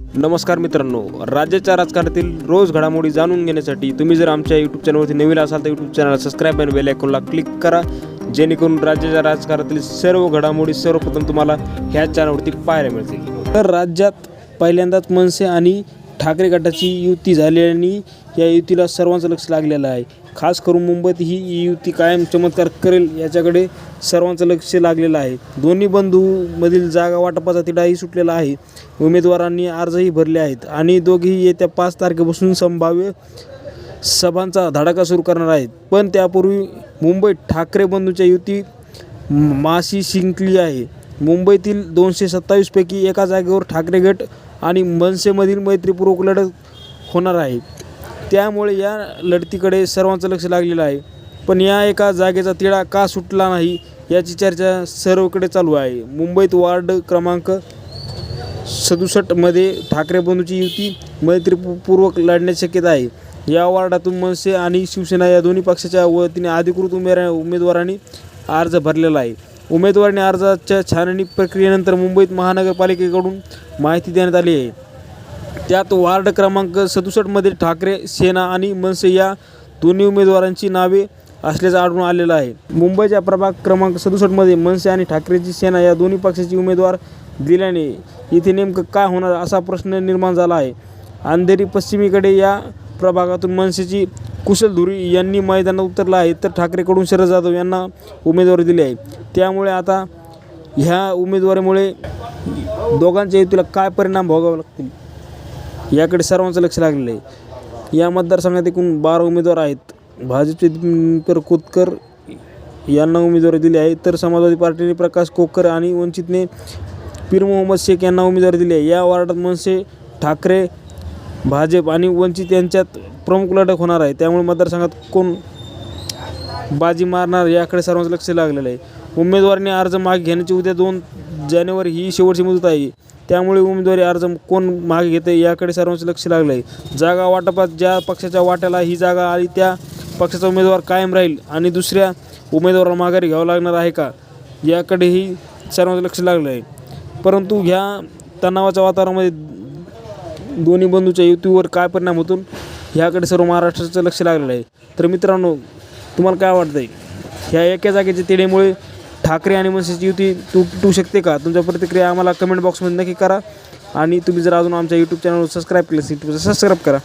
नमस्कार मित्रांनो राज्याच्या राजकारणातील रोज घडामोडी जाणून घेण्यासाठी तुम्ही जर आमच्या यूट्यूब चॅनलवरती नवीन असाल तर यूट्यूब चॅनल सबस्क्राईब आणि बेल आयकॉनला क्लिक करा. जेणेकरून राज्याच्या राजकारणातील सर्व घडामोडी सर्वप्रथम तुम्हाला ह्या चॅनलवरती पाहायला मिळतील. तर राज्यात पहिल्यांदाच मनसे आणि ठाकरे गटाची युती झाल्याने या युतीला सर्वांचं लक्ष लागलेलं आहे. खास करून मुंबईत ही युती कायम चमत्कार करेल याच्याकडे सर्वांचं लक्ष लागलेलं आहे. दोन्ही बंधूमधील जागा वाटपाचा तिढाही सुटलेला आहे. उमेदवारांनी अर्जही भरले आहेत आणि दोघेही येत्या पाच तारखेपासून संभाव्य सभांचा धडाका सुरू करणार आहेत. पण त्यापूर्वी मुंबईत ठाकरे बंधूच्या युती माशी शिंकली आहे. मुंबईतील दोनशे सत्तावीसपैकी एका जागेवर ठाकरे गट आणि मनसेमधील मैत्रीपूर्वक लढत होणार आहे. त्यामुळे या लढतीकडे सर्वांचं लक्ष लागलेलं आहे. पण या एका जागेचा तिढा का सुटला नाही याची चर्चा सर्वकडे चालू आहे. मुंबईत वार्ड क्रमांक सदुसष्टमध्ये ठाकरे बंधूची युती मैत्रीपूर्वक लढण्याची शक्यता आहे. या वार्डातून मनसे आणि शिवसेना या दोन्ही पक्षाच्या वतीने अधिकृत उमेरा उमेदवारांनी अर्ज भरलेला आहे. उमेदवारांनी अर्जाच्या छाननी प्रक्रियेनंतर मुंबईत महानगरपालिकेकडून माहिती देण्यात आली आहे. त्यात वार्ड क्रमांक सदुसष्टमध्ये ठाकरे सेना आणि मनसे या दोन्ही उमेदवारांची नावे असल्याचं आढळून आलेलं आहे. मुंबईच्या प्रभाग क्रमांक सदुसष्टमध्ये मनसे आणि ठाकरेची सेना या दोन्ही पक्षाची उमेदवार दिल्याने इथे नेमकं काय होणार असा प्रश्न निर्माण झाला आहे. अंधेरी पश्चिमेकडे या प्रभागातून मनसेची कुशल धुरी यांनी मैदानात उतरला आहे तर ठाकरेकडून शरद जाधव यांना उमेदवारी दिली आहे. त्यामुळे आता ह्या उमेदवारीमुळे दोघांच्या युतीला काय परिणाम भोगावे लागतील? याकडे सर्वांचं लक्ष लागलेलं आहे. या मतदारसंघात एकूण बारा उमेदवार आहेत. भाजपचे दीपंकर कोतकर यांना उमेदवारी दिली आहे. तर समाजवादी पार्टीने प्रकाश कोकर आणि वंचितने पीर मोहम्मद शेख यांना उमेदवारी दिली आहे. या वार्डात मनसे ठाकरे भाजप आणि वंचित यांच्यात प्रमुख लढत होणार आहे. त्यामुळे मतदारसंघात कोण बाजी मारणार याकडे सर्वांचं लक्ष लागलेलं आहे. उमेदवारांनी अर्ज मागे घेण्याची उद्या दोन जानेवारी ही शेवटची मुदत आहे. त्यामुळे उमेदवारी अर्ज कोण मागे घेते याकडे सर्वांचं लक्ष लागलं आहे जागा वाटपात ज्या पक्षाच्या वाट्याला ही जागा आली त्या पक्षाचा उमेदवार कायम राहील आणि दुसऱ्या उमेदवाराला माघारी घ्यावं लागणार आहे का? याकडेही सर्वांचं लक्ष लागलं आहे परंतु ह्या तणावाच्या वातावरणामध्ये दोन्ही बंधूच्या युतीवर काय परिणाम होतो ह्याकडे सर्व महाराष्ट्राचं लक्ष लागलेलं आहे. तर मित्रांनो तुम्हाला काय वाटतं आहे ह्या एका जागेच्या तिढेमुळे ठाकरे आणि मनसेची युती तुटू शकते का? तुमच्या प्रतिक्रिया आम्हाला कमेंट बॉक्समध्ये नक्की करा. आणि तुम्ही जर अजून आमच्या यूट्यूब चॅनलवर सबस्क्राईब केलं असेल तुमचं सबस्क्राईब करा.